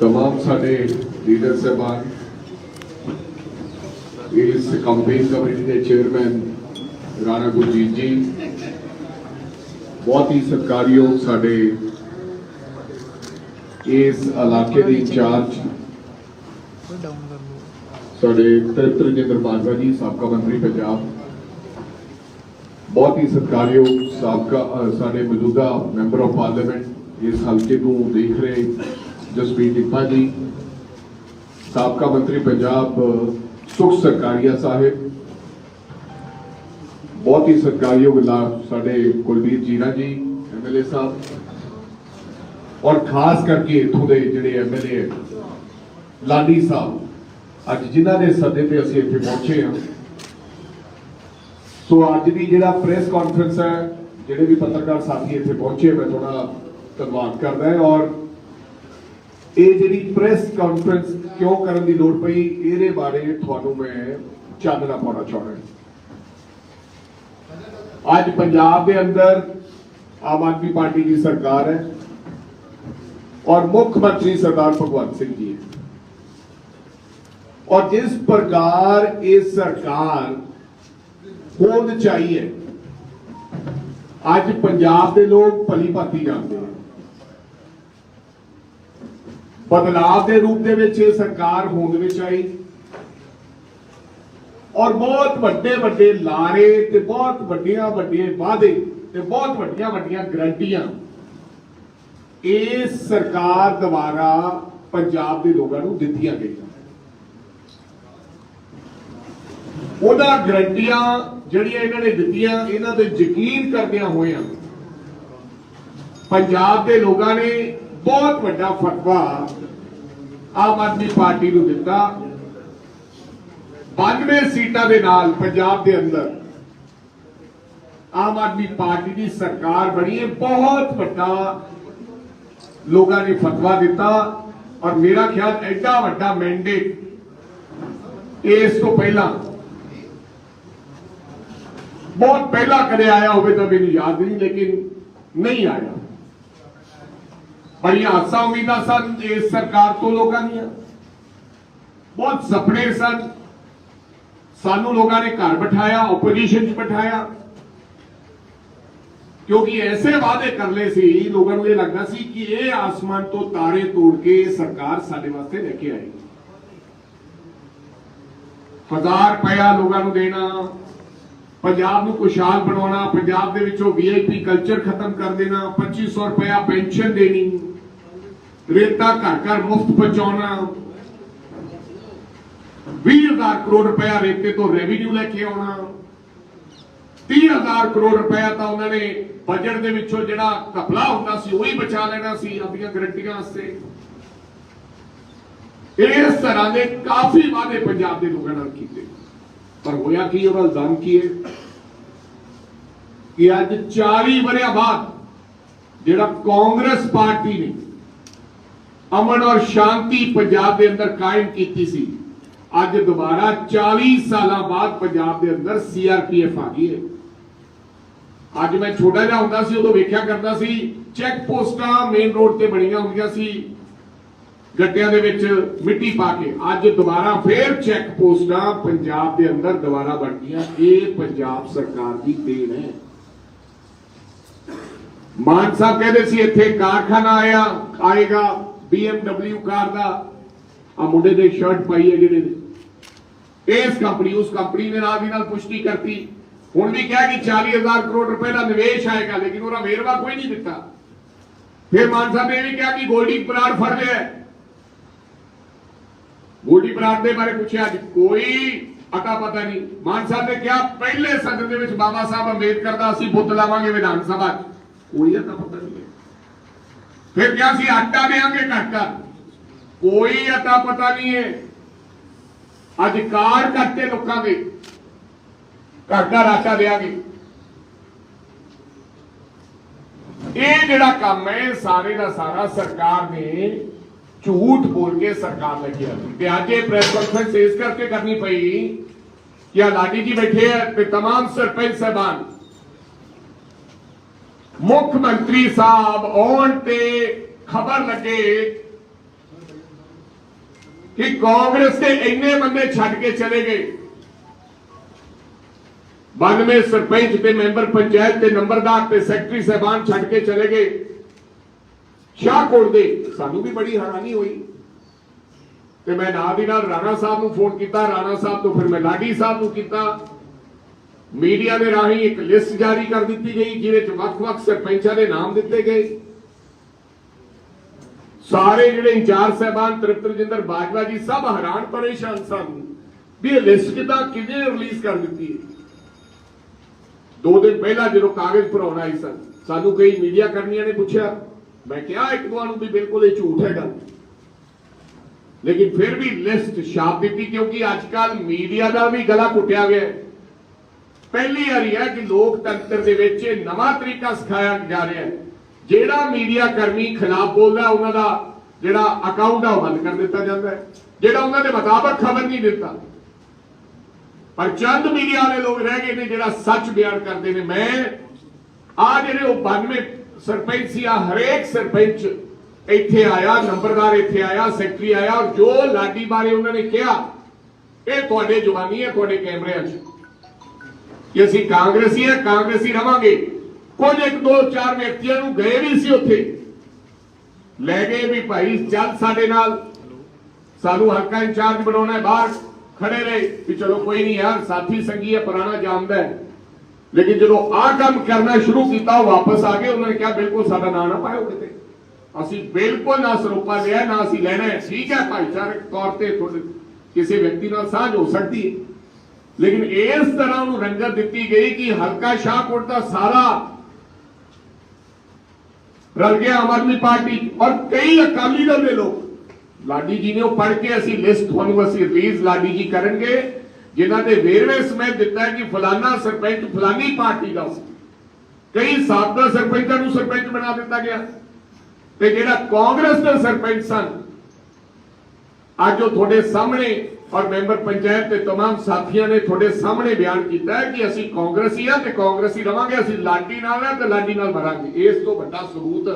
तमाम ਸਾਡੇ ਲੀਡਰ ਸਾਹਿਬਾਨ ਇਸ ਕੰਪੇਨ ਕਮੇਟੀ ਦੇ ਚੇਅਰਮੈਨ ਰਾਣਾ ਗੁਰਜੀਤ ਜੀ ਬਹੁਤ ਹੀ ਸਤਿਕਾਰਯੋਗ ਸਾਡੇ ਇਸ ਇਲਾਕੇ ਦੇ ਇੰਚਾਰਜ ਸਾਡੇ ਤ੍ਰਿਪਤ ਰਜਿੰਦਰ ਬਾਜਵਾ ਜੀ ਸਾਬਕਾ ਮੰਤਰੀ ਪੰਜਾਬ ਬਹੁਤ ਹੀ ਸਤਿਕਾਰਯੋਗ ਸਾਬਕਾ ਅ, ਸਾਡੇ ਮੌਜੂਦਾ ਮੈਂਬਰ ਆਫ ਪਾਰਲੀਮੈਂਟ ਇਸ ਹਲਕੇ ਨੂੰ ਦੇਖ ਰਹੇ ਜਸਪੀਰ ਡਿੱਪਾ ਜੀ ਸਾਬਕਾ ਮੰਤਰੀ ਪੰਜਾਬ ਅ, ਸੁਖ ਸਰਕਾਰੀਆ ਸਾਹਿਬ। ਬਹੁਤ ਹੀ ਸਤਿਕਾਰਯੋਗ ਲਾ ਸਾਡੇ ਕੁਲਬੀਰ ਜੀਰਾ ਜੀ ਐਮਐਲਏ ਸਾਹਿਬ। ਔਰ ਖਾਸ ਕਰਕੇ ਇਥੋਂ ਦੇ ਜਿਹੜੇ ਐਮਐਲਏ ਲਾਡੀ ਸਾਹਿਬ ਅੱਜ ਜਿਨ੍ਹਾਂ ਦੇ ਸੱਦੇ ਤੇ ਅਸੀਂ ਇੱਥੇ ਪਹੁੰਚੇ ਹਾਂ। ਸੋ ਅੱਜ ਦੀ ਜਿਹੜਾ ਪ੍ਰੈਸ ਕਾਨਫਰੰਸ ਹੈ ਜਿਹੜੇ ਵੀ ਪੱਤਰਕਾਰ ਸਾਥੀ ਇੱਥੇ ਪਹੁੰਚੇ ਮੈਂ ਤੁਹਾਡਾ ਧੰਨਵਾਦ ਕਰਦਾ ਹਾਂ। ਔਰ ਇਹ ਜਿਹੜੀ ਪ੍ਰੈਸ ਕਾਨਫਰੰਸ ਕਿਉਂ ਕਰਨ ਦੀ ਲੋੜ ਪਈ, ਇਹਦੇ ਬਾਰੇ ਤੁਹਾਨੂੰ ਮੈਂ ਚਾਨਣਾ ਪਾਉਣਾ ਚਾਹੁੰਦਾ ਅੱਜ ਪੰਜਾਬ ਦੇ ਅੰਦਰ ਆਮ ਆਦਮੀ ਪਾਰਟੀ ਦੀ ਸਰਕਾਰ ਹੈ ਔਰ ਮੁੱਖ ਮੰਤਰੀ ਸਰਦਾਰ ਭਗਵੰਤ ਸਿੰਘ ਜੀ ਹੈ। ਔਰ ਜਿਸ ਪ੍ਰਕਾਰ ਇਹ ਸਰਕਾਰ ਹੋਂਦ ਚਾਹੀਏ ਅੱਜ ਪੰਜਾਬ ਦੇ ਲੋਕ ਭਲੀ ਭਾਂਤੀ ਜਾਣਦੇ ਹਨ। ਬਦਲਾਵ ਦੇ ਰੂਪ ਦੇ ਵਿੱਚ ਸਰਕਾਰ ਹੋਂਦ ਵਿੱਚ ਆਈ। ਔਰ ਬਹੁਤ ਵੱਡੇ ਵੱਡੇ ਲਾਰੇ ਤੇ ਬਹੁਤ ਵੱਡੀਆਂ ਵੱਡੀਆਂ ਵਾਅਦੇ ਤੇ ਬਹੁਤ ਵੱਡੀਆਂ ਵੱਡੀਆਂ ਗਰੰਟੀਆਂ। ਇਸ ਸਰਕਾਰ ਦੁਆਰਾ ਪੰਜਾਬ ਦੇ ਲੋਕਾਂ ਨੂੰ ਦਿੱਤੀਆਂ ਗਈਆਂ। ਉਹਨਾਂ ਗਰੰਟੀਆਂ ਜਿਹੜੀਆਂ ਇਹਨਾਂ ਨੇ ਦਿੱਤੀਆਂ, ਇਹਨਾਂ ਤੇ ਯਕੀਨ ਕਰਦਿਆਂ ਹੋਇਆਂ ਪੰਜਾਬ ਦੇ ਲੋਕਾਂ ਨੇ ਬਹੁਤ ਵੱਡਾ ਫਤਵਾ ਆਮ ਆਦਮੀ ਪਾਰਟੀ ਨੂੰ ਦਿੱਤਾ। 92 ਸੀਟਾਂ ਦੇ ਨਾਲ ਪੰਜਾਬ ਦੇ ਅੰਦਰ ਆਮ ਆਦਮੀ ਪਾਰਟੀ ਦੀ ਸਰਕਾਰ ਬਣੀ ਹੈ। ਬਹੁਤ ਵੱਡਾ ਲੋਕਾਂ ਨੇ ਫਤਵਾ ਦਿੱਤਾ ਔਰ ਮੇਰਾ ਖਿਆਲ ਐਡਾ ਵੱਡਾ ਮੈਂਡੇਟ ਇਸ ਤੋਂ ਪਹਿਲਾਂ, ਬਹੁਤ ਪਹਿਲਾਂ ਕਦੇ ਆਇਆ ਹੋਵੇ ਤਾਂ ਮੈਨੂੰ ਯਾਦ ਨਹੀਂ, ਲੇਕਿਨ ਨਹੀਂ ਆਇਆ। ਬੜੀਆਂ ਆਸਾਂ ਉਮੀਦਾਂ ਸਨ ਇਸ ਸਰਕਾਰ ਤੋਂ ਲੋਕਾਂ ਦੀਆਂ। ਬਹੁਤ ਸੁਪਨੇ ਸਨ। ਸਾਨੂੰ ਲੋਕਾਂ ਨੇ ਘਰ ਬਿਠਾਇਆ ਆਪੋਜੀਸ਼ਨ 'ਚ ਬਿਠਾਇਆ। ਕਿਉਂਕਿ ਐਸੇ ਵਾਅਦੇ ਕਰ ਲਏ ਸੀ, ਲੋਕਾਂ ਨੂੰ ਇਹ ਲੱਗਦਾ ਸੀ ਕਿ ਇਹ ਆਸਮਾਨ ਤੋਂ ਤਾਰੇ ਤੋੜ ਕੇ ਸਰਕਾਰ ਸਾਡੇ ਵਾਸਤੇ ਲੈ ਕੇ ਆਏਗੀ। ਹਜ਼ਾਰ ਰੁਪਇਆ ਲੋਕਾਂ ਨੂੰ ਦੇਣਾ, ਪੰਜਾਬ ਨੂੰ ਖੁਸ਼ਹਾਲ ਬਣਾਉਣਾ, ਪੰਜਾਬ ਦੇ ਵਿੱਚੋਂ ਵੀਆਈਪੀ ਕਲਚਰ ਖਤਮ ਕਰ ਦੇਣਾ 2500 ਰੁਪਇਆ ਪੈਨਸ਼ਨ ਦੇਣੀ। ਰੇਤਾ ਘਰ ਘਰ ਮੁਫਤ ਪਹੁੰਚਾਉਣਾ। 20000 ਕਰੋੜ ਰੁਪਇਆ ਰੇਤੇ ਤੋਂ ਰੈਵਨਿਊ ਲੈ ਕੇ ਆਉਣਾ। 30000 ਕਰੋੜ ਰੁਪਇਆ ਤਾਂ ਉਹਨਾਂ ਨੇ ਬਜਟ ਦੇ ਵਿੱਚੋਂ ਜਿਹੜਾ ਘਪਲਾ ਹੁੰਦਾ ਸੀ, ਉਹ ਹੀ ਬਚਾ ਲੈਣਾ ਸੀ ਆਪਣੀਆਂ ਗਰੰਟੀਆਂ ਵਾਸਤੇ। ਇਸ ਤਰ੍ਹਾਂ ਦੇ ਕਾਫੀ ਵਾਅਦੇ ਪੰਜਾਬ ਦੇ ਲੋਕਾਂ ਨਾਲ ਕੀਤੇ। ਪਰ ਹੋਇਆ ਕੀ, ਉਹਦਾ ਇਲਜ਼ਾਮ ਕੀ ਹੈ? ਕਿ ਅੱਜ 40 ਵਰਿਆਂ ਬਾਅਦ ਜਿਹੜਾ ਕਾਂਗਰਸ ਪਾਰਟੀ ਨੇ ਅਮਨ ਔਰ ਸ਼ਾਂਤੀ ਪੰਜਾਬ ਦੇ ਅੰਦਰ ਕਾਇਮ ਕੀਤੀ ਸੀ। ਅੱਜ ਦੁਬਾਰਾ 40 ਸਾਲਾਂ ਬਾਅਦ ਪੰਜਾਬ ਦੇ ਅੰਦਰ ਸੀਆਰਪੀਐਫ ਆ ਗਈ ਹੈ। ਅੱਜ ਮੈਂ ਛੋਟਾ ਜਿਹਾ ਹੁੰਦਾ ਸੀ, ਉਦੋਂ ਵੇਖਿਆ ਕਰਦਾ ਸੀ, ਚੈੱਕ ਪੋਸਟਾਂ ਮੇਨ ਰੋਡ ਤੇ ਬਣੀਆਂ ਹੁੰਦੀਆਂ ਸੀ। ਗੱਟਿਆਂ ਦੇ ਵਿੱਚ ਮਿੱਟੀ ਪਾ ਕੇ ਅੱਜ ਦੁਬਾਰਾ ਫੇਰ ਚੈੱਕ ਪੋਸਟਾਂ ਪੰਜਾਬ ਦੇ ਅੰਦਰ ਦੁਬਾਰਾ ਬਣ ਗਈਆਂ ਇਹ ਪੰਜਾਬ ਸਰਕਾਰ ਦੀ ਦੇਣ ਹੈ। ਮਾਨ ਸਾਹਿਬ ਕਹਿੰਦੇ ਸੀ, ਇੱਥੇ ਕਾਰਖਾਨਾ ਆਇਆ, ਆਏਗਾ। BMW ਕਾਰ ਦਾ ਆ ਮੁੰਡੇ ਦੇ ਸ਼ਰਟ ਪਾਈ ਹੈ ਜਿਹੜੇ ਨੇ ਇਸ ਕੰਪਨੀ ਉਸ ਕੰਪਨੀ ਨੇ ਨਾਲ ਦੀ ਨਾਲ ਪੁਸ਼ਟੀ ਕਰਤੀ। ਹੁਣ ਵੀ ਕਿਹਾ ਕਿ 40000 ਕਰੋੜ ਰੁਪਏ ਦਾ ਨਿਵੇਸ਼ ਆਏਗਾ, ਲੇਕਿਨ ਉਹਦਾ ਵੇਰਵਾ ਕੋਈ ਨਹੀਂ ਦਿੱਤਾ। ਫਿਰ ਮਾਨ ਸਾਹਿਬ ਨੇ ਇਹ ਵੀ ਕਿਹਾ ਕਿ ਗੋਲਡੀ ਬਰਾੜ ਫੜ ਲਿਆ। ਗੋਲਡੀ ਬਰਾੜ ਦੇ ਬਾਰੇ ਪੁੱਛਿਆ, ਅੱਜ ਕੋਈ ਅਤਾ ਪਤਾ ਨਹੀਂ। ਮਾਨ ਸਾਹਿਬ ਨੇ ਕਿਹਾ, ਪਹਿਲੇ ਸਦਨ ਦੇ ਵਿੱਚ ਬਾਬਾ ਸਾਹਿਬ ਅੰਬੇਦਕਰ ਦਾ ਅਸੀਂ ਬੁੱਤ ਲਾਵਾਂਗੇ ਵਿਧਾਨ ਸਭਾ 'ਚ। ਕੋਈ ਅਤਾ ਪਤਾ ਨਹੀਂ ਹੈ। ਫਿਰ ਕਿਹਾ ਸੀ ਆਟਾ ਦੇਾਂਗੇ ਘੱਟਾ ਕੋਈ ਅਤਾ ਪਤਾ ਨਹੀਂ ਹੈ ਅੱਜ ਕਾਰ ਕੱਟੇ ਲੋਕਾਂ ਦੇ ਘਰ ਘਰ ਆਟਾ ਦੇਾਂਗੇ ਇਹ ਜਿਹੜਾ ਕੰਮ ਹੈ ਸਾਰੇ ਦਾ ਸਾਰਾ ਸਰਕਾਰ ਨੇ ਝੂਠ ਬੋਲ ਕੇ ਸਰਕਾਰ ਲੈ ਕੇ ਆਈ ਤੇ ਅੱਜ ਇਹ ਪ੍ਰੈਸ ਕਾਨਫਰੰਸ ਇਸ ਕਰਕੇ ਕਰਨੀ ਪਈ ਕਿ ਆ ਲਾਡੀ ਜੀ ਬੈਠੇ ਆ ਤੇ तमाम ਸਰਪੰਚ ਸਾਹਿਬਾਨ ਮੁੱਖ ਮੰਤਰੀ ਸਾਹਿਬ ਆਉਣ ਤੇ ਖਬਰ ਲੱਗੇ ਕਿ ਕਾਂਗਰਸ ਦੇ ਇੰਨੇ ਬੰਦੇ ਛੱਡ ਕੇ ਚਲੇ ਗਏ। 92 ਸਰਪੰਚ ਤੇ ਮੈਂਬਰ ਪੰਚਾਇਤ ਤੇ ਨੰਬਰਦਾਰ ਤੇ ਸੈਕਟਰੀ ਸਾਹਿਬਾਨ ਛੱਡ ਕੇ ਚਲੇ ਗਏ। ਸ਼ਾਹਕੋਟ ਦੇ ਸਾਨੂੰ ਵੀ ਬੜੀ ਹੈਰਾਨੀ ਹੋਈ। ਤੇ ਮੈਂ ਨਾਲ ਦੀ ਨਾਲ ਰਾਣਾ ਸਾਹਿਬ ਨੂੰ ਫੋਨ ਕੀਤਾ, ਰਾਣਾ ਸਾਹਿਬ ਤੋਂ ਫਿਰ ਮੈਂ ਲਾਡੀ ਸਾਹਿਬ ਨੂੰ ਕੀਤਾ। ਮੀਡੀਆ ਦੇ ਰਾਹੀਂ ਇੱਕ ਲਿਸਟ ਜਾਰੀ ਕਰ ਦਿੱਤੀ ਗਈ, ਜਿਹਦੇ ਚ ਵੱਖ-ਵੱਖ ਸਰਪੰਚਾਂ ਦੇ ਨਾਮ ਦਿੱਤੇ ਗਏ। ਸਾਰੇ ਜਿਹੜੇ ਇੰਚਾਰਜ ਸਹਿਬਾਨ ਤ੍ਰਿਪਤ ਰਜਿੰਦਰ ਬਾਜਵਾ ਜੀ, ਸਭ ਹੈਰਾਨ ਪਰੇਸ਼ਾਨ ਸਨ ਵੀ ਇਹ ਲਿਸਟ ਕਿਦਾਂ ਕਿਵੇਂ ਰਿਲੀਜ਼ ਕਰ ਦਿੱਤੀ ਹੈ। ਦੋ ਦਿਨ ਪਹਿਲਾਂ ਜਦੋਂ ਕਾਗਜ਼ ਭਰਾਉਣ ਆਈ ਸਨ, ਸਾਨੂੰ ਕਈ ਮੀਡੀਆ ਕਰਮੀਆਂ ਨੇ ਪੁੱਛਿਆ, ਮੈਂ ਕਿਹਾ ਇੱਕ ਦੋ ਨੂੰ ਵੀ ਬਿਲਕੁਲ ਇਹ ਝੂਠ ਹੈਗਾ। ਲੇਕਿਨ ਫਿਰ ਵੀ ਲਿਸਟ ਛਾਪ ਦਿੱਤੀ, ਕਿਉਂਕਿ ਅੱਜ ਕੱਲ ਮੀਡੀਆ ਦਾ ਵੀ ਗਲਾ ਘੁੱਟਿਆ ਗਿਆ ਹੈ। ਪਹਿਲੀ ਵਾਰੀ ਹੈ ਕਿ ਲੋਕਤੰਤਰ ਦੇ ਵਿੱਚ ਇਹ ਨਵਾਂ ਤਰੀਕਾ ਸਿਖਾਇਆ ਜਾ ਰਿਹਾ ਹੈ। ਜਿਹੜਾ ਮੀਡੀਆ ਕਰਮੀ ਖਿਲਾਫ ਬੋਲਦਾ ਉਹਨਾਂ ਦਾ ਜਿਹੜਾ ਅਕਾਊਂਟ ਆ ਉਹ ਬੰਦ ਕਰ ਦਿੱਤਾ ਜਾਂਦਾ ਹੈ। ਜਿਹੜਾ ਉਹਨਾਂ ਦੇ ਮੁਤਾਬਕ ਖਬਰ ਨਹੀਂ ਦਿੱਤਾ। ਪਰ ਚੰਦ ਮੀਡੀਆ ਵਾਲੇ ਲੋਕ ਰਹਿ ਗਏ ਨੇ, ਜਿਹੜਾ ਸੱਚ ਬਿਆਨ ਕਰਦੇ ਨੇ। ਮੈਂ ਆ ਜਿਹੜੇ ਉਹ 92 ਸਰਪੰਚ ਸੀ ਆ ਹਰੇਕ ਸਰਪੰਚ ਇੱਥੇ ਆਇਆ, ਨੰਬਰਦਾਰ ਇੱਥੇ ਆਇਆ, ਸੈਕਟਰੀ ਆਇਆ, ਔਰ ਜੋ ਲਾਡੀ ਬਾਰੇ ਉਹਨਾਂ ਨੇ ਕਿਹਾ, ਇਹ ਤੁਹਾਡੇ ਜਵਾਨੀ ਹੈ, ਤੁਹਾਡੇ ਕੈਮਰਿਆਂ 'ਚ। ਕਿ ਅਸੀਂ ਕਾਂਗਰਸੀ ਹੈ ਕਾਂਗਰਸੀ ਰਵਾਂਗੇ। ਕੁਝ ਇੱਕ ਦੋ ਚਾਰ ਵਿਅਕਤੀਆਂ ਨੂੰ ਗਏ ਵੀ ਸੀ ਉੱਥੇ। ਲੈ ਗਏ ਵੀ ਭਾਈ, ਚੱਲ ਸਾਡੇ ਨਾਲ। ਸਾਨੂੰ ਹਲਕਾ ਇੰਚਾਰਜ ਬਣਾਉਣਾ ਬਾਹਰ ਖੜੇ ਰਹੇ ਵੀ ਚਲੋ ਕੋਈ ਨਹੀਂ ਯਾਰ, ਸਾਥੀ ਸੰਗੀ ਹੈ, ਪੁਰਾਣਾ ਜਾਣਦਾ ਹੈ। ਲੇਕਿਨ ਜਦੋਂ ਆਹ ਕੰਮ ਕਰਨਾ ਸ਼ੁਰੂ ਕੀਤਾ, ਉਹ ਵਾਪਸ ਆ ਗਏ, ਉਹਨਾਂ ਨੇ ਕਿਹਾ, ਬਿਲਕੁਲ ਸਾਡਾ ਨਾਂ ਨਾ ਪਾਇਓ ਕਿਤੇ। ਅਸੀਂ ਬਿਲਕੁਲ ਨਾ ਸਰੋਪਾ ਲਿਆ, ਨਾ ਅਸੀਂ ਲੈਣਾ ਹੈ। ਠੀਕ ਹੈ ਭਾਈਚਾਰਕ ਤੌਰ ਤੇ ਤੁਹਾਡੇ ਕਿਸੇ ਵਿਅਕਤੀ ਨਾਲ ਸਾਂਝ ਹੋ ਸਕਦੀ ਹੈ। ਲੇਕਿਨ ਇਸ ਤਰ੍ਹਾਂ ਉਹਨੂੰ ਰੰਗਤ ਦਿੱਤੀ ਗਈ ਕਿ ਹਲਕਾ ਸ਼ਾਹਕੋਟ ਦਾ ਸਾਰਾ ਰਲ ਗਿਆ ਆਮ ਆਦਮੀ ਪਾਰਟੀ ਔਰ ਕਈ ਅਕਾਲੀ ਦਲ ਦੇ ਲੋਕ। ਲਾਡੀ ਜੀ ਨੇ ਉਹ ਪੜ੍ਹ ਕੇ ਅਸੀਂ ਲਿਸਟ ਤੁਹਾਨੂੰ ਅਸੀਂ ਰਿਲੀਜ਼ ਲਾਡੀ ਜੀ ਕਰਨਗੇ, ਜਿਨ੍ਹਾਂ ਦੇ ਵੇਰਵੇ ਸਮੇਤ ਦਿੱਤਾ ਕਿ ਫਲਾਨਾ ਸਰਪੰਚ ਫਲਾਨੀ ਪਾਰਟੀ ਦਾ ਸੀ। ਕਈ ਸਾਬਕਾ ਸਰਪੰਚਾਂ ਨੂੰ ਸਰਪੰਚ ਬਣਾ ਦਿੱਤਾ ਗਿਆ। ਤੇ ਜਿਹੜਾ ਕਾਂਗਰਸ ਦੇ ਸਰਪੰਚ ਸਨ, ਅੱਜ ਉਹ ਤੁਹਾਡੇ ਸਾਹਮਣੇ ਔਰ ਮੈਂਬਰ ਪੰਚਾਇਤ ਤੇ तमाम ਸਾਥੀਆਂ ਨੇ ਤੁਹਾਡੇ ਸਾਹਮਣੇ ਬਿਆਨ ਕੀਤਾ ਹੈ ਕਿ ਅਸੀਂ ਕਾਂਗਰਸੀ ਆ ਤੇ ਕਾਂਗਰਸੀ ਰਵਾਂਗੇ ਅਸੀਂ ਲਾਡੀ ਨਾਲ ਆ ਤੇ ਲਾਡੀ ਨਾਲ ਮਰਾਂਗੇ ਇਸ ਤੋਂ ਵੱਡਾ ਸਬੂਤ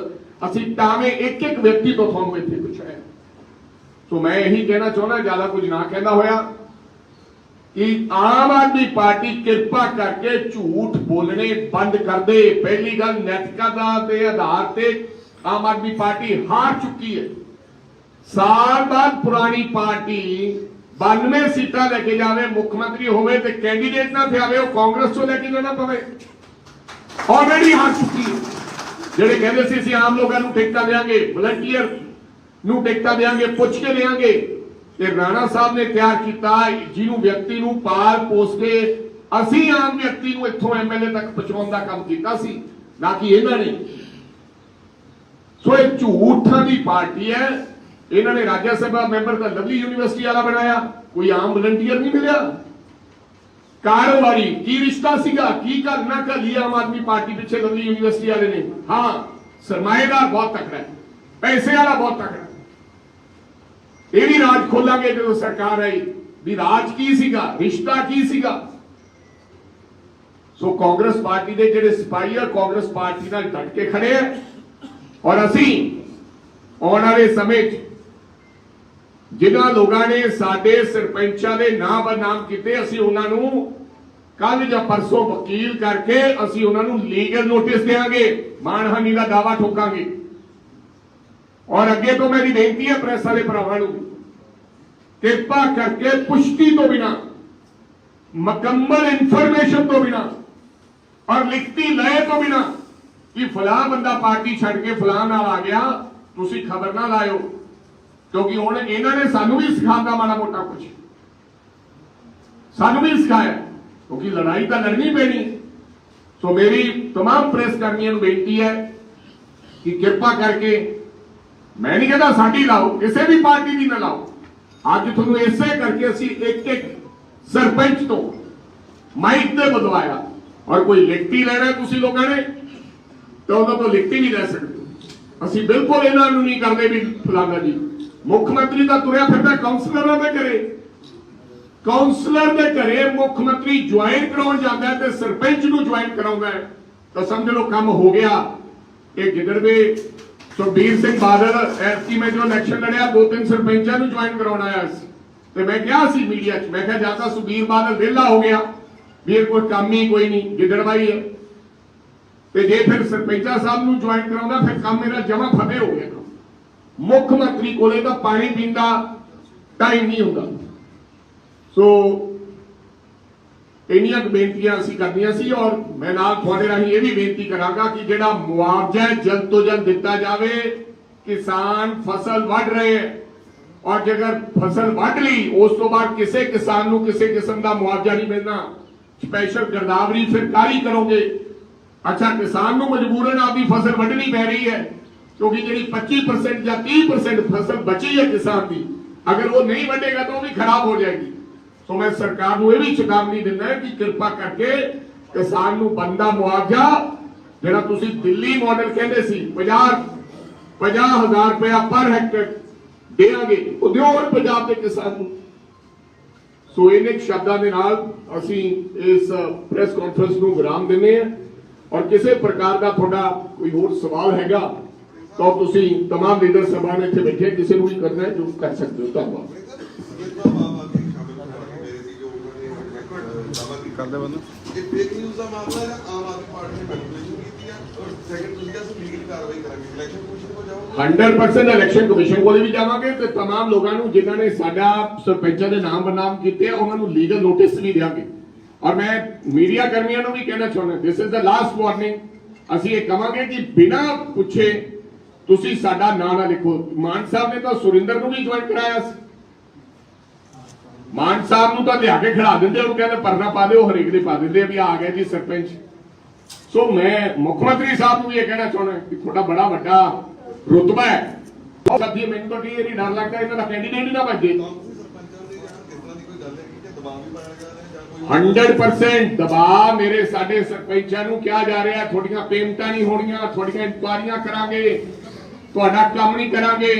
ਅਸੀਂ ਟਾਵੇਂ ਇੱਕ ਇੱਕ ਵਿਅਕਤੀ ਤੋਂ ਤੁਹਾਨੂੰ ਇੱਥੇ ਪੁੱਛਿਆ ਹੈ ਸੋ ਮੈਂ ਇਹੀ ਕਹਿਣਾ ਚਾਹੁੰਦਾ ਜਿਆਦਾ ਕੁਝ ਨਾ ਕਹਿੰਦਾ ਹੋਇਆ ਕਿ ਆਮ ਆਦਮੀ ਪਾਰਟੀ ਕਿਰਪਾ ਕਰਕੇ ਝੂਠ ਬੋਲਣੇ ਬੰਦ ਕਰ ਦੇ ਪਹਿਲੀ ਗੱਲ ਨੈਤਿਕਤਾ ਦਾ ਤੇ ਆਧਾਰ ਤੇ ਆਮ ਆਦਮੀ ਪਾਰਟੀ ਹਾਰ ਚੁੱਕੀ ਹੈ ਸਾਲ ਬਾਅਦ ਪੁਰਾਣੀ ਪਾਰਟੀ 92 ਸੀਟਾਂ ਲੈ ਕੇ ਜਾਵੇ, ਮੁੱਖ ਮੰਤਰੀ ਹੋਵੇ ਤੇ ਕੈਂਡੀਡੇਟ ਨਾ ਫਿਆਵੇ ਉਹ ਕਾਂਗਰਸ ਤੋਂ ਲੈ ਕੇ ਜਾਣਾ ਪਵੇ। ਆਲਰੇਡੀ ਹਾਰ ਚੁੱਕੀ ਜਿਹੜੇ ਕਹਿੰਦੇ ਸੀ, ਅਸੀਂ ਆਮ ਲੋਕਾਂ ਨੂੰ ਟਿਕਟਾਂ ਦੇਾਂਗੇ ਵਲੰਟੀਅਰ ਨੂੰ ਟਿਕਟਾਂ ਦੇਾਂਗੇ ਪੁੱਛ ਕੇ ਦੇਾਂਗੇ ਤੇ ਰਾਣਾ ਸਾਹਿਬ ਨੇ ਤਿਆਰ ਕੀਤਾ, ਜਿਹਨੂੰ ਵਿਅਕਤੀ ਨੂੰ ਪਾਰ ਪੋਸ ਕੇ ਅਸੀਂ ਆਮ ਵਿਅਕਤੀ ਨੂੰ ਇੱਥੋਂ ਐਮਐਲਏ ਤੱਕ ਪਹੁੰਚਾਉਣ ਦਾ ਕੰਮ ਕੀਤਾ ਸੀ, ਨਾ ਕਿ ਇਹਨਾਂ ਨੇ। ਸੋ ਇਹ ਝੂਠਾਂ ਦੀ ਪਾਰਟੀ ਹੈ। ਇਹਨਾਂ ਨੇ ਰਾਜ ਸਭਾ ਮੈਂਬਰ ਤਾਂ ਲਵਲੀ ਯੂਨੀਵਰਸਿਟੀ ਵਾਲਾ ਬਣਾਇਆ ਕੋਈ ਆਮ ਵਲੰਟੀਅਰ ਨਹੀਂ ਮਿਲਿਆ ਕਾਰੋਬਾਰੀ ਕੀ ਰਿਸ਼ਤਾ ਸੀਗਾ ਕੀ ਕਰਨਾ ਕਲੀ ਆਮ ਆਦਮੀ ਪਾਰਟੀ ਪਿੱਛੇ ਲਵਲੀ ਯੂਨੀਵਰਸਿਟੀ ਵਾਲੇ ਨੇ ਹਾਂ ਸਰਮਾਏਦਾਰ ਬਹੁਤ ਤਕੜਾ ਹੈ ਪੈਸੇ ਵਾਲਾ ਬਹੁਤ ਤਕੜਾ ਇਹ ਵੀ ਰਾਜ ਖੋਲਾਂਗੇ ਜਦੋਂ ਸਰਕਾਰ ਆਈ ਵੀ ਰਾਜ ਕੀ ਸੀਗਾ ਰਿਸ਼ਤਾ ਕੀ ਸੀਗਾ ਸੋ ਕਾਂਗਰਸ ਪਾਰਟੀ ਦੇ ਜਿਹੜੇ ਸਿਪਾਹੀ ਆ ਕਾਂਗਰਸ ਪਾਰਟੀ ਨਾਲ ਡਟ ਕੇ ਖੜੇ ਆ ਔਰ ਅਸੀਂ ਆਉਣ ਵਾਲੇ ਸਮੇਂ 'ਚ ਜਿਨ੍ਹਾਂ ਲੋਕਾਂ ਨੇ ਸਾਡੇ ਸਰਪੰਚਾਂ ਦੇ ਨਾਂ ਬਦਨਾਮ ਕੀਤੇ, ਅਸੀਂ ਉਹਨਾਂ ਨੂੰ ਕੱਲ ਜਾਂ ਪਰਸੋਂ ਵਕੀਲ ਕਰਕੇ ਅਸੀਂ ਉਹਨਾਂ ਨੂੰ ਲੀਗਲ ਨੋਟਿਸ ਦੇਵਾਂਗੇ ਮਾਨਹਾਨੀ ਦਾ ਦਾਵਾ ਠੋਕਾਂਗੇ। ਔਰ ਅੱਗੇ ਤੋਂ ਮੇਰੀ ਬੇਨਤੀ ਹੈ ਪ੍ਰੈਸ ਵਾਲੇ ਭਰਾਵਾਂ ਨੂੰ, ਕਿਰਪਾ ਕਰਕੇ ਪੁਸ਼ਟੀ ਤੋਂ ਬਿਨਾ, ਮੁਕੰਮਲ ਇਨਫੋਰਮੇਸ਼ਨ ਤੋਂ ਬਿਨਾ, ਔਰ ਲਿਖਤੀ ਲਏ ਤੋਂ ਬਿਨਾ ਕਿ ਫਲਾਹ ਬੰਦਾ ਪਾਰਟੀ ਛੱਡ ਕੇ ਫਲਾਹ ਨਾਲ ਆ ਗਿਆ, ਤੁਸੀਂ ਖਬਰ ਨਾ ਲਾਇਓ। ਕਿਉਂਕਿ ਹੁਣ ਇਹਨਾਂ ਨੇ ਸਾਨੂੰ ਵੀ ਸਿਖਾਉਂਦਾ ਮਾੜਾ ਮੋਟਾ ਕੁਝ ਸਾਨੂੰ ਵੀ ਸਿਖਾਇਆ ਕਿਉਂਕਿ ਲੜਾਈ ਤਾਂ ਲੜਨੀ ਪੈਣੀ ਸੋ ਮੇਰੀ तमाम ਪ੍ਰੈਸ ਕਰਮੀਆਂ ਨੂੰ ਬੇਨਤੀ ਹੈ ਕਿ ਕਿਰਪਾ ਕਰਕੇ ਮੈਂ ਨਹੀਂ ਕਹਿੰਦਾ ਸਾਡੀ ਲਾਓ ਕਿਸੇ ਵੀ ਪਾਰਟੀ ਦੀ ਨਾ ਲਾਓ ਅੱਜ ਤੁਹਾਨੂੰ ਇਸੇ ਕਰਕੇ ਅਸੀਂ ਇੱਕ ਇੱਕ ਸਰਪੰਚ ਤੋਂ ਮਾਈਕ ਤੇ ਬਦਵਾਇਆ ਔਰ ਕੋਈ ਲਿਖਤੀ ਲੈਣਾ ਤੁਸੀਂ ਲੋਕਾਂ ਨੇ ਤਾਂ ਉਹਨਾਂ ਤੋਂ ਲਿਖਤੀ ਨਹੀਂ ਲੈ ਸਕਦੇ ਅਸੀਂ ਬਿਲਕੁਲ ਇਹਨਾਂ ਨੂੰ ਨਹੀਂ ਕਰਦੇ ਵੀ ਫਲਾਣਾ ਜੀ ਮੁੱਖ ਮੰਤਰੀ ਦਾ ਤੁਰਿਆ ਫਿਰਦਾ ਕਾਉਂਸਲਰਾਂ ਦੇ ਘਰੇ। ਕਾਉਂਸਲਰ ਦੇ ਘਰੇ ਮੁੱਖ ਮੰਤਰੀ ਜੁਆਇਨ ਕਰਾਉਣ ਜਾਂਦਾ ਤੇ ਸਰਪੰਚ ਨੂੰ ਜੁਆਇਨ ਕਰਾਉਂਦਾ ਤਾਂ ਸਮਝ ਲਓ ਕੰਮ ਹੋ ਗਿਆ। ਇਹ ਗਿੱਦੜਵੇ, ਸੁਖਬੀਰ ਸਿੰਘ ਬਾਦਲ, ਐਤਕੀ ਮੈਂ ਜੋ ਇਲੈਕਸ਼ਨ ਲੜਿਆ, ਦੋ ਤਿੰਨ ਸਰਪੰਚਾਂ ਨੂੰ ਜੁਆਇਨ ਕਰਾਉਣ ਆਇਆ ਸੀ। ਤੇ ਮੈਂ ਕਿਹਾ ਸੀ ਮੀਡੀਆ 'ਚ, ਮੈਂ ਕਿਹਾ ਜਾਂ ਤਾਂ ਸੁਖਬੀਰ ਬਾਦਲ ਵਿਹਲਾ ਹੋ ਗਿਆ। ਵੀ ਇਹ ਕੋਈ ਕੰਮ ਹੀ ਕੋਈ ਨਹੀਂ ਗਿੱਦੜਬਾਈ ਹੈ। ਤੇ ਜੇ ਫਿਰ ਸਰਪੰਚਾ ਸਾਹਿਬ ਨੂੰ ਜੁਆਇਨ ਕਰਾਉਂਦਾ, ਫਿਰ ਕੰਮ ਮੇਰਾ ਜਮਾ ਫਤਿਹ ਹੋ ਗਿਆ। ਮੁੱਖ ਮੰਤਰੀ ਕੋਲੇ ਤਾਂ ਪਾਣੀ ਪੀਣ ਦਾ ਟਾਈਮ ਨਹੀਂ ਹੁੰਦਾ। ਸੋ ਇੰਨੀਆਂ ਬੇਨਤੀਆਂ ਅਸੀਂ ਕਰਦੀਆਂ ਸੀ ਔਰ ਮੈਂ ਨਾਲ ਤੁਹਾਡੇ ਰਾਹੀਂ ਇਹ ਵੀ ਬੇਨਤੀ ਕਰਾਂਗਾ ਕਿ ਜਿਹੜਾ ਮੁਆਵਜ਼ਾ ਜਲਦ ਤੋਂ ਜਲਦ ਦਿੱਤਾ ਜਾਵੇ। ਕਿਸਾਨ ਫਸਲ ਵੱਢ ਰਹੇ ਹੈ ਔਰ ਜੇਕਰ ਫਸਲ ਵੱਢ ਲਈ, ਉਸ ਤੋਂ ਬਾਅਦ ਕਿਸੇ ਕਿਸਾਨ ਨੂੰ ਕਿਸੇ ਕਿਸਮ ਦਾ ਮੁਆਵਜ਼ਾ ਨਹੀਂ ਮਿਲਣਾ। ਸਪੈਸ਼ਲ ਗਰਦਾਵਰੀ ਸਰਕਾਰੀ ਕਰੋਗੇ? ਅੱਛਾ, ਕਿਸਾਨ ਨੂੰ ਮਜਬੂਰਨ ਆਪਦੀ ਫਸਲ ਵੱਢਣੀ ਪੈ ਰਹੀ ਹੈ। ਕਿਉਂਕਿ ਜਿਹੜੀ 25% ਜਾਂ 30% ਫਸਲ ਬਚੀ ਹੈ ਕਿਸਾਨ ਦੀ ਅਗਰ ਉਹ ਨਹੀਂ ਵੱਢੇਗਾ ਤਾਂ ਉਹ ਵੀ ਖਰਾਬ ਹੋ ਜਾਏਗੀ ਸੋ ਮੈਂ ਸਰਕਾਰ ਨੂੰ ਇਹ ਵੀ ਚੇਤਾਵਨੀ ਦਿੰਦਾ ਕਿ ਕਿਰਪਾ ਕਰਕੇ ਕਿਸਾਨ ਨੂੰ ਬੰਦਾ ਮੁਆਵਜ਼ਾ ਜਿਹੜਾ ਤੁਸੀਂ ਦਿੱਲੀ ਮਾਡਲ ਕਹਿੰਦੇ ਸੀ 50 50000 ਰੁਪਇਆ ਪਰ ਹੈਕਟਰ ਦੇਾਂਗੇ ਉਹ ਦਿਓ ਪੰਜਾਬ ਦੇ ਕਿਸਾਨ ਨੂੰ ਸੋ ਇਹਨੇ ਸ਼ਬਦਾਂ ਦੇ ਨਾਲ ਅਸੀਂ ਇਸ ਪ੍ਰੈਸ ਕਾਨਫਰੰਸ ਨੂੰ ਵਿਰਾਮ ਦਿੰਦੇ ਹਾਂ ਔਰ ਕਿਸੇ ਪ੍ਰਕਾਰ ਦਾ ਤੁਹਾਡਾ ਕੋਈ ਹੋਰ ਸਵਾਲ ਹੈਗਾ ਤਾਂ ਤੁਸੀਂ तमाम ਲੀਡਰ ਸਭਾ ਇੱਥੇ ਬੈਠੇ ਕਿਸੇ ਨੂੰ ਵੀ ਕਰਨਾ ਹੈ ਜੋ ਕਰ ਸਕਦੇ ਹੋ ਧੰਨਵਾਦ ਕਰਦੇ ਬੰਦ ਇਹ ਫੇਕ ਨਿਊਜ਼ ਦਾ ਮਾਮਲਾ ਹੈ ਆਮ ਆਦਮੀ ਪਾਰਟੀ ਨੇ ਮੈਨੀਪੂਲੇਸ਼ਨ ਕੀਤੀ ਹੈ ਔਰ ਸੈਕੰਡ ਤੁਸੀਂ ਕਿਹਾ ਸੀ ਲੀਗਲ ਕਾਰਵਾਈ ਕਰਾਂਗੇ ਇਲੈਕਸ਼ਨ ਕਮਿਸ਼ਨ ਕੋਲ ਜਾਓਗੇ 100% ਇਲੈਕਸ਼ਨ ਕਮਿਸ਼ਨ ਕੋਲ ਵੀ ਜਾਵਾਂਗੇ ਤੇ तमाम ਲੋਕਾਂ ਨੂੰ ਜਿਨ੍ਹਾਂ ਨੇ ਸਾਡਾ ਸਰਪੰਚਾਂ ਦੇ ਨਾਮ ਬਨਾਮ ਕੀਤੇ ਆ ਉਹਨਾਂ ਨੂੰ ਲੀਗਲ ਨੋਟਿਸ ਵੀ ਦਿਆਂਗੇ ਔਰ ਮੈਂ ਮੀਡੀਆ ਕਰਮੀਆਂ ਨੂੰ ਵੀ ਕਹਿਣਾ ਚਾਹੁੰਦਾ this is the last warning ਅਸੀਂ ਇਹ ਕਵਾਂਗੇ ਕਿ ਬਿਨਾਂ ਪੁੱਛੇ ਤੁਸੀਂ ਸਾਡਾ ਨਾਂ ਨਾ ਲਿਖੋ। ਮਾਨ ਸਾਹਿਬ ਨੇ ਤਾਂ ਸੁਰਿੰਦਰ ਨੂੰ ਵੀ ਜੁਆਇਨ ਕਰਾਇਆ ਸੀ। ਮਾਨ ਸਾਹਿਬ ਨੂੰ ਤਾਂ ਲਿਆ ਕੇ ਖੜਾ ਦਿੰਦੇ ਉਹ ਕਹਿੰਦੇ ਪਰਨਾ ਪਾ ਦਿਓ, ਹਰੇਕ ਦੇ ਪਾ ਦਿੰਦੇ ਵੀ ਆ ਗਿਆ ਜੀ ਸਰਪੰਚ। ਸੋ ਮੈਂ ਮੁੱਖ ਮੰਤਰੀ ਸਾਹਿਬ ਨੂੰ ਇਹ ਕਹਿਣਾ ਚਾਹੁੰਦਾ ਕਿ ਤੁਹਾਡਾ ਬੜਾ ਵੱਡਾ ਰੁਤਬਾ ਹੈ। ਸਾਥੀ ਮੈਨੂੰ ਤਾਂ ਕਈ ਵਾਰੀ ਡਰ ਲੱਗਦਾ, ਇਹਨਾਂ ਦਾ ਕੈਂਡੀਡੇਟ ਹੀ ਨਾ ਵੱਜੇ ਕਾਂਗਰਸੀ ਸਰਪੰਚਾਂ ਦਬਾਅ 100% ਦਬਾਅ ਮੇਰੇ ਸਾਡੇ ਸਰਪੰਚਾਂ ਨੂੰ ਕਿਹਾ ਜਾ ਰਿਹਾ, ਤੁਹਾਡੀਆਂ ਪੇਮੈਂਟਾਂ ਨਹੀਂ ਹੋਣੀਆਂ, ਤੁਹਾਡੀਆਂ ਇਨਕੁਆਰੀਆਂ ਕਰਾਂਗੇ। ਤੁਹਾਡਾ ਕੰਮ ਨਹੀਂ ਕਰਾਂਗੇ।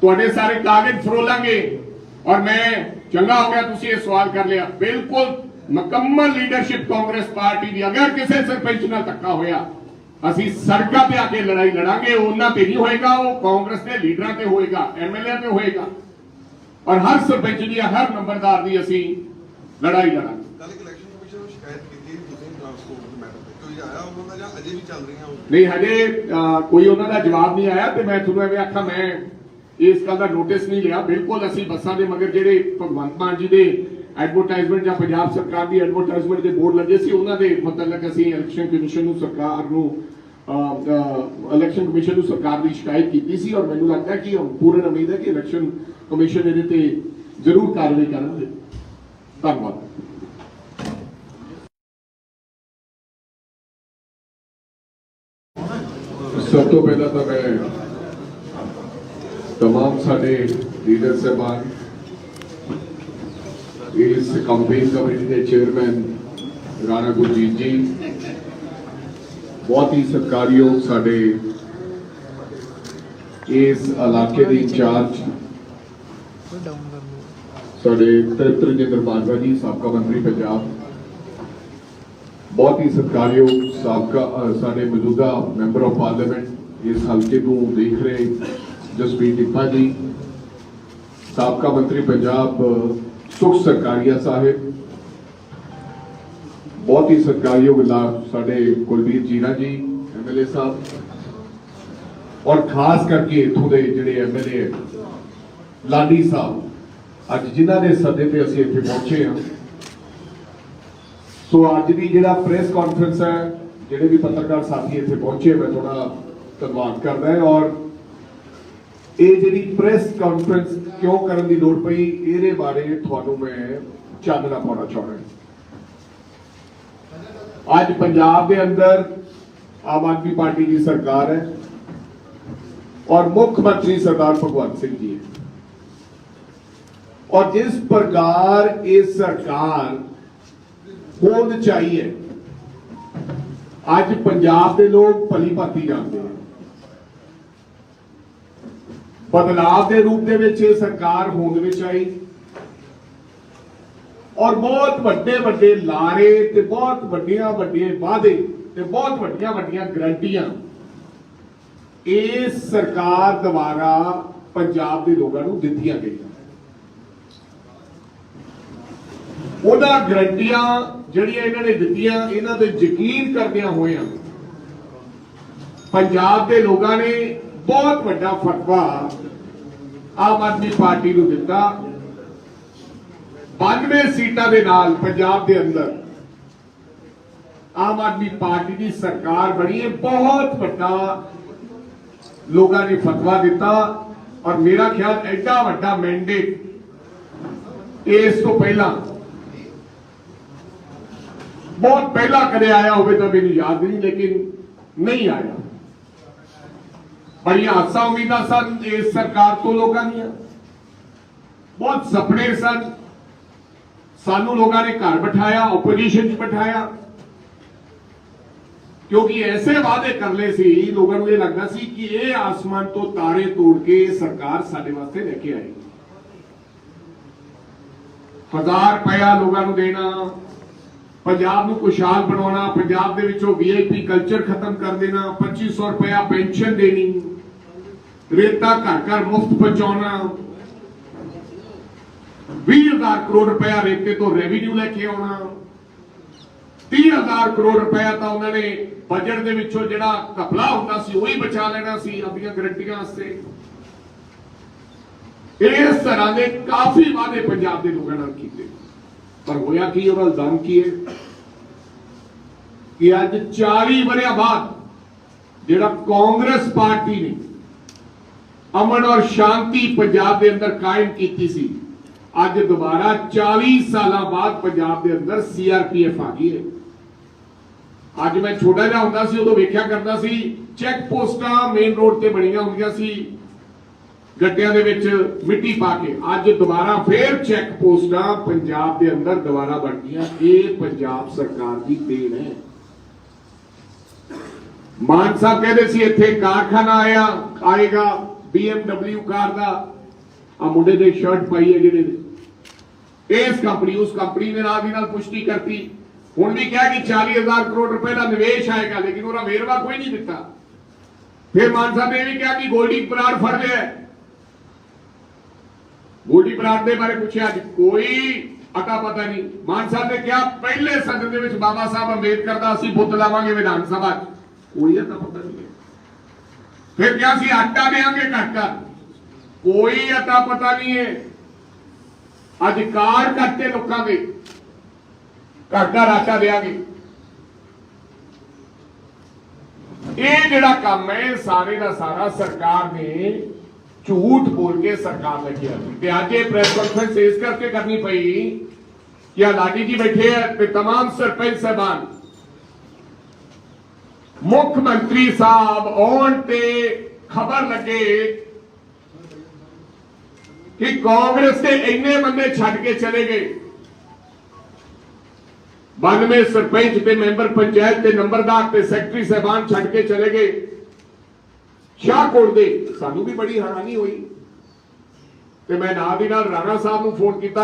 ਤੁਹਾਡੇ ਸਾਰੇ ਕਾਗਜ਼ ਫਰੋਲਾਂਗੇ। ਔਰ ਮੈਂ ਚੰਗਾ ਹੋ ਗਿਆ, ਤੁਸੀਂ ਇਹ ਸਵਾਲ ਕਰ ਲਿਆ। ਬਿਲਕੁਲ ਮੁਕੰਮਲ ਲੀਡਰਸ਼ਿਪ ਕਾਂਗਰਸ ਪਾਰਟੀ ਦੀ। ਅਗਰ ਕਿਸੇ ਸਰਪੰਚ ਨਾਲ ਧੱਕਾ ਹੋਇਆ, ਅਸੀਂ ਸੜਕਾਂ ਤੇ ਆ ਕੇ ਲੜਾਈ ਲੜਾਂਗੇ, ਉਹਨਾਂ ਤੇ ਨਹੀਂ ਹੋਏਗਾ, ਉਹ ਕਾਂਗਰਸ ਦੇ ਲੀਡਰਾਂ ਤੇ ਹੋਏਗਾ ਐਮਐਲਏ ਤੇ ਹੋਏਗਾ। ਔਰ ਹਰ ਸਰਪੰਚ ਦੀ, ਹਰ ਨੰਬਰਦਾਰ ਦੀ ਅਸੀਂ ਲੜਾਈ ਲੜਾਂਗੇ ਕੱਲ ਇੱਕ ਇਲੈਕਸ਼ਨ ਕਮਿਸ਼ਨ ਨੂੰ ਸ਼ਿਕਾਇਤ ਕੀਤੀ ਤੁਸੀਂ ਟ੍ਰਾਂਸਪੋਰਟ ਦੇ ਮੈਟਰ ਤੇ ਕੋਈ ਆਇਆ ਉਹਨਾਂ ਦਾ ਜਾਂ ਅਜੇ ਵੀ ਚੱਲ ਰਹੀਆਂ ਉਹ ਨਹੀਂ, ਹਜੇ ਕੋਈ ਉਹਨਾਂ ਦਾ ਜਵਾਬ ਨਹੀਂ ਆਇਆ ਤੇ ਮੈਂ ਤੁਹਾਨੂੰ ਐਵੇਂ ਆਖਾਂ, ਮੈਂ ਇਸ ਗੱਲ ਦਾ ਨੋਟਿਸ ਨਹੀਂ ਲਿਆ। ਬਿਲਕੁਲ ਅਸੀਂ ਬੱਸਾਂ ਦੇ ਮਗਰ ਜਿਹੜੇ ਭਗਵੰਤ ਮਾਨ ਜੀ ਦੇ ਐਡਵਰਟਾਈਜ਼ਮੈਂਟ ਜਾਂ ਪੰਜਾਬ ਸਰਕਾਰ ਦੀ ਐਡਵਰਟਾਈਜ਼ਮੈਂਟ ਦੇ ਬੋਰਡ ਲੱਗੇ ਸੀ, ਉਹਨਾਂ ਦੇ ਮੁਤਲਕ ਅਸੀਂ ਇਲੈਕਸ਼ਨ ਕਮਿਸ਼ਨ ਨੂੰ ਸਰਕਾਰ ਨੂੰ ਇਲੈਕਸ਼ਨ ਕਮਿਸ਼ਨ ਨੂੰ ਸਰਕਾਰ ਦੀ ਸ਼ਿਕਾਇਤ ਕੀਤੀ ਸੀ ਔਰ ਮੈਨੂੰ ਲੱਗਦਾ ਕਿ ਪੂਰਨ ਉਮੀਦ ਹੈ ਕਿ ਇਲੈਕਸ਼ਨ ਕਮਿਸ਼ਨ ਇਹਦੇ ਤੇ ਜ਼ਰੂਰ ਕਾਰਵਾਈ ਕਰਨਗੇ। ਧੰਨਵਾਦ। ਸਭ ਤੋਂ ਪਹਿਲਾਂ ਤਾਂ ਮੈਂ तमाम ਸਾਡੇ ਲੀਡਰ ਸਾਹਿਬਾਨ ਇਸ ਕੰਪੇਨ ਕਮੇਟੀ ਦੇ ਚੇਅਰਮੈਨ ਰਾਣਾ ਗੁਰਜੀਤ ਜੀ ਬਹੁਤ ਹੀ ਸਤਿਕਾਰਯੋਗ ਸਾਡੇ ਇਸ ਇਲਾਕੇ ਦੇ ਇੰਚਾਰਜ ਸਾਡੇ ਤ੍ਰਿਪਤ ਰਜਿੰਦਰ ਬਾਜਵਾ ਜੀ ਸਾਬਕਾ ਮੰਤਰੀ ਪੰਜਾਬ ਬਹੁਤ ਹੀ ਸਤਿਕਾਰਯੋਗ ਸਾਬਕਾ ਸਾਡੇ ਮੌਜੂਦਾ ਮੈਂਬਰ ਆਫ ਪਾਰਲੀਮੈਂਟ ਇਸ ਹਲਕੇ ਨੂੰ ਦੇਖ ਰਹੇ ਜਸਪੀਰ ਟਿੱਪਾ ਜੀ ਸਾਬਕਾ ਮੰਤਰੀ ਪੰਜਾਬ ਅ, ਸੁਖ ਸਰਕਾਰੀਆ ਸਾਹਿਬ ਬਹੁਤ ਹੀ ਸਤਿਕਾਰਯੋਗ ਲਾ- ਸਾਡੇ ਕੁਲਬੀਰ ਜੀਰਾ ਜੀ ਐਮਐਲਏ ਸਾਹਿਬ ਔਰ ਖਾਸ ਕਰਕੇ ਇਥੋਂ ਦੇ ਜਿਹੜੇ ਐਮਐਲਏ ਲਾਡੀ ਸਾਹਿਬ ਅੱਜ ਜਿਨ੍ਹਾਂ ਦੇ ਸੱਦੇ ਤੇ ਅਸੀਂ ਇੱਥੇ ਪਹੁੰਚੇ ਹਾਂ ਸੋ ਅੱਜ ਵੀ ਜਿਹੜਾ ਪ੍ਰੈਸ ਕਾਨਫਰੰਸ ਹੈ, ਜਿਹੜੇ ਵੀ ਪੱਤਰਕਾਰ ਸਾਥੀ ਇੱਥੇ ਪਹੁੰਚੇ, ਮੈਂ ਤੁਹਾਡਾ ਧੰਨਵਾਦ ਕਰਦਾ ਹਾਂ ਔਰ ਇਹ ਜਿਹੜੀ ਪ੍ਰੈਸ ਕਾਨਫਰੰਸ ਕਿਉਂ ਕਰਨ ਦੀ ਲੋੜ ਪਈ, ਇਹਦੇ ਬਾਰੇ ਤੁਹਾਨੂੰ ਮੈਂ ਚਾਨਣਾ ਪਾਉਣਾ ਚਾਹੁੰਦਾ ਅੱਜ ਪੰਜਾਬ ਦੇ ਅੰਦਰ ਆਮ ਆਦਮੀ ਪਾਰਟੀ ਦੀ ਸਰਕਾਰ ਹੈ ਔਰ ਮੁੱਖ ਮੰਤਰੀ ਸਰਦਾਰ ਭਗਵੰਤ ਸਿੰਘ ਜੀ ਔਰ ਜਿਸ ਪ੍ਰਕਾਰ ਇਹ ਸਰਕਾਰ ਉਹ ਉਚਾਈ ਹੈ। ਅੱਜ ਪੰਜਾਬ ਦੇ ਲੋਕ ਭਲੀ ਭਾਤੀ ਜਾਂਦੇ ਨੇ। ਬਦਲਾਅ ਦੇ ਰੂਪ ਦੇ ਵਿੱਚ ਸਰਕਾਰ ਹੋਂਦ ਵਿੱਚ ਆਈ। ਔਰ ਬਹੁਤ ਵੱਡੇ ਵੱਡੇ ਲਾਰੇ ਤੇ ਬਹੁਤ ਵੱਡੀਆਂ ਵੱਡੇ ਵਾਅਦੇ ਤੇ ਬਹੁਤ ਵੱਡੀਆਂ ਵੱਡੀਆਂ ਗਰੰਟੀਆਂ ਇਸ ਸਰਕਾਰ ਦੁਆਰਾ ਪੰਜਾਬ ਦੇ ਲੋਕਾਂ ਨੂੰ ਦਿੱਤੀਆਂ ਗਈਆਂ। ਉਹਨਾਂ ਗਰੰਟੀਆਂ ਜਿਹੜੀਆਂ ਇਹਨਾਂ ਨੇ ਦਿੱਤੀਆਂ, ਇਹਨਾਂ ਤੇ ਯਕੀਨ ਕਰਦਿਆਂ ਹੋਇਆਂ ਪੰਜਾਬ ਦੇ ਲੋਕਾਂ ਨੇ ਬਹੁਤ ਵੱਡਾ ਫਤਵਾ ਆਮ ਆਦਮੀ ਪਾਰਟੀ ਨੂੰ ਦਿੱਤਾ। 92 ਸੀਟਾਂ ਦੇ ਨਾਲ ਪੰਜਾਬ ਦੇ ਅੰਦਰ ਆਮ ਆਦਮੀ ਪਾਰਟੀ ਦੀ ਸਰਕਾਰ ਬਣੀ ਹੈ। ਬਹੁਤ ਵੱਡਾ ਲੋਕਾਂ ਨੇ ਫਤਵਾ ਦਿੱਤਾ ਔਰ ਮੇਰਾ ਖਿਆਲ ਐਡਾ ਵੱਡਾ ਮੈਂਡੇਟ ਇਸ ਤੋਂ ਪਹਿਲਾਂ ਬਹੁਤ ਪਹਿਲਾਂ ਕਦੇ ਆਇਆ ਹੋਵੇ ਤਾਂ ਮੈਨੂੰ ਯਾਦ ਨਹੀਂ, ਲੇਕਿਨ ਨਹੀਂ ਆਇਆ। ਬੜੀਆਂ ਆਸਾਂ ਉਮੀਦਾਂ ਸਨ ਇਸ ਸਰਕਾਰ ਤੋਂ ਲੋਕਾਂ ਦੀਆਂ। ਬਹੁਤ ਸੁਪਨੇ ਸਨ। ਸਾਨੂੰ ਲੋਕਾਂ ਨੇ ਘਰ ਬਿਠਾਇਆ ਆਪੋਜੀਸ਼ਨ 'ਚ ਬਿਠਾਇਆ। ਕਿਉਂਕਿ ਐਸੇ ਵਾਅਦੇ ਕਰ ਲਏ ਸੀ, ਲੋਕਾਂ ਨੂੰ ਇਹ ਲੱਗਦਾ ਸੀ ਕਿ ਇਹ ਆਸਮਾਨ ਤੋਂ ਤਾਰੇ ਤੋੜ ਕੇ ਸਰਕਾਰ ਸਾਡੇ ਵਾਸਤੇ ਲੈ ਕੇ ਆਏਗੀ। ਹਜ਼ਾਰ ਰੁਪਇਆ ਲੋਕਾਂ ਨੂੰ ਦੇਣਾ ਪੰਜਾਬ ਨੂੰ ਖੁਸ਼ਹਾਲ ਬਣਾਉਣਾ, ਪੰਜਾਬ ਦੇ ਵਿੱਚੋਂ ਵੀਆਈਪੀ ਕਲਚਰ ਖਤਮ ਕਰ ਦੇਣਾ 2500 ਰੁਪਇਆ ਪੈਨਸ਼ਨ ਦੇਣੀ, ਰੇਤਾ ਘਰ ਘਰ ਮੁਫਤ ਪਹੁੰਚਾਉਣਾ 20000 ਕਰੋੜ ਰੁਪਇਆ ਰੇਤੇ ਤੋਂ ਰੈਵਨਿਊ ਲੈ ਕੇ ਆਉਣਾ 30000 ਕਰੋੜ ਰੁਪਇਆ ਤਾਂ ਉਹਨਾਂ ਨੇ ਬਜਟ ਦੇ ਵਿੱਚੋਂ ਜਿਹੜਾ ਘਪਲਾ ਹੁੰਦਾ ਸੀ, ਉਹ ਹੀ ਬਚਾ ਲੈਣਾ ਸੀ, ਆਪਣੀਆਂ ਗਰੰਟੀਆਂ ਵਾਸਤੇ। ਇਸ ਤਰ੍ਹਾਂ ਦੇ ਕਾਫੀ ਵਾਅਦੇ ਪੰਜਾਬ ਦੇ ਲੋਕਾਂ ਨਾਲ ਕੀਤੇ। ਪਰ ਹੋਇਆ ਕੀ, ਉਹਦਾ ਇਲਜ਼ਾਮ ਕੀ ਹੈ? ਕਿ ਅੱਜ 40 ਵਰਿਆਂ ਬਾਅਦ ਜਿਹੜਾ ਕਾਂਗਰਸ ਪਾਰਟੀ ਨੇ ਅਮਨ ਔਰ ਸ਼ਾਂਤੀ ਪੰਜਾਬ ਦੇ ਅੰਦਰ ਕਾਇਮ ਕੀਤੀ ਸੀ, ਅੱਜ ਦੁਬਾਰਾ 40 ਸਾਲਾਂ ਬਾਅਦ ਪੰਜਾਬ ਦੇ ਅੰਦਰ ਸੀਆਰਪੀਐਫ ਆ ਗਈ ਹੈ। ਅੱਜ ਮੈਂ ਛੋਟਾ ਜਿਹਾ ਹੁੰਦਾ ਸੀ, ਉਦੋਂ ਵੇਖਿਆ ਕਰਦਾ ਸੀ ਚੈੱਕ ਪੋਸਟਾਂ ਮੇਨ ਰੋਡ ਤੇ ਬਣੀਆਂ ਹੁੰਦੀਆਂ ਸੀ। ਗੱਡਿਆਂ ਦੇ ਵਿੱਚ ਮਿੱਟੀ ਪਾ ਕੇ ਅੱਜ ਦੁਬਾਰਾ ਫੇਰ ਚੈੱਕ ਪੋਸਟਾਂ ਪੰਜਾਬ ਦੇ ਅੰਦਰ ਦੁਬਾਰਾ ਬਣ ਗਈਆਂ ਇਹ ਪੰਜਾਬ ਸਰਕਾਰ ਦੀ ਦੇਣ ਹੈ। ਮਾਨ ਸਾਹਿਬ ਕਹਿੰਦੇ ਸੀ, ਇੱਥੇ ਕਾਰਖਾਨਾ ਆਇਆ, ਆਏਗਾ BMW ਕਾਰ ਦਾ। ਆ ਮੁੰਡੇ ਦੇ ਸ਼ਰਟ ਪਾਈ ਹੈ ਜਿਹੜੇ ਨੇ। ਇਸ ਕੰਪਨੀ ਉਸ ਕੰਪਨੀ ਨੇ ਨਾਲ ਦੀ ਨਾਲ ਪੁਸ਼ਟੀ ਕਰਤੀ। ਹੁਣ ਵੀ ਕਿਹਾ ਕਿ 40000 ਕਰੋੜ ਰੁਪਏ ਦਾ ਨਿਵੇਸ਼ ਆਏਗਾ, ਲੇਕਿਨ ਉਹਦਾ ਵੇਰਵਾ ਕੋਈ ਨਹੀਂ ਦਿੱਤਾ। ਫਿਰ ਮਾਨ ਸਾਹਿਬ ਨੇ ਇਹ ਵੀ ਕਿਹਾ ਕਿ ਗੋਲਡੀ ਪਲਾਟ ਫੜ ਲਿਆ ਗੋਲਡੀ ਪਲਾਟ ਦੇ ਬਾਰੇ ਪੁੱਛਿਆ ਅੱਜ ਕੋਈ ਅਤਾ ਪਤਾ ਨਹੀਂ। ਮਾਨ ਸਾਹਿਬ ਨੇ ਕਿਹਾ, ਪਹਿਲੇ ਸਦਨ ਦੇ ਵਿੱਚ ਬਾਬਾ ਸਾਹਿਬ ਅੰਬੇਦਕਰ ਦਾ ਅਸੀਂ ਬੁੱਤ ਲਾਵਾਂਗੇ ਵਿਧਾਨ ਸਭਾ ਕੋਈ ਅਤਾ ਪਤਾ ਨਹੀਂ ਫਿਰ ਕਿਹਾ ਸੀ, ਆਟਾ ਦੇਾਂਗੇ ਘਾਟਾ ਕੋਈ ਅਤਾ ਪਤਾ ਨਹੀਂ ਹੈ। ਅੱਜ ਕੱਟੇ ਲੋਕਾਂ ਦੇ। ਘਰ ਆਟਾ ਦੇਾਂਗੇ ਇਹ ਜਿਹੜਾ ਕੰਮ ਹੈ ਸਾਰੇ ਦਾ ਸਾਰਾ ਸਰਕਾਰ ਨੇ ਝੂਠ ਬੋਲ ਕੇ ਸਰਕਾਰ ਲੈ ਕੇ ਆਈ ਤੇ ਅੱਜ ਇਹ ਪ੍ਰੈਸ ਕਾਨਫਰੰਸ ਇਸ ਕਰਕੇ ਕਰਨੀ ਪਈ ਕਿ ਆ ਲਾਡੀ ਜੀ ਬੈਠੇ ਆ ਤੇ तमाम ਸਰਪੰਚ ਸਾਹਿਬਾਨ ਮੁੱਖ ਮੰਤਰੀ ਸਾਹਿਬ ਆਉਣ ਤੇ ਖਬਰ ਲੱਗੇ ਕਿ ਕਾਂਗਰਸ ਦੇ ਇੰਨੇ ਬੰਦੇ ਛੱਡ ਕੇ ਚਲੇ ਗਏ 92 ਸਰਪੰਚ ਤੇ ਮੈਂਬਰ ਪੰਚਾਇਤ ਤੇ ਨੰਬਰਦਾਰ ਤੇ ਸੈਕਟਰੀ ਸਾਹਿਬਾਨ ਛੱਡ ਕੇ ਚਲੇ ਗਏ ਸ਼ਾਹਕੋਟ ਦੇ। ਸਾਨੂੰ ਵੀ ਬੜੀ ਹੈਰਾਨੀ ਹੋਈ। ਤੇ ਮੈਂ ਨਾਲ ਦੀ ਨਾਲ ਰਾਣਾ ਸਾਹਿਬ ਨੂੰ ਫੋਨ ਕੀਤਾ।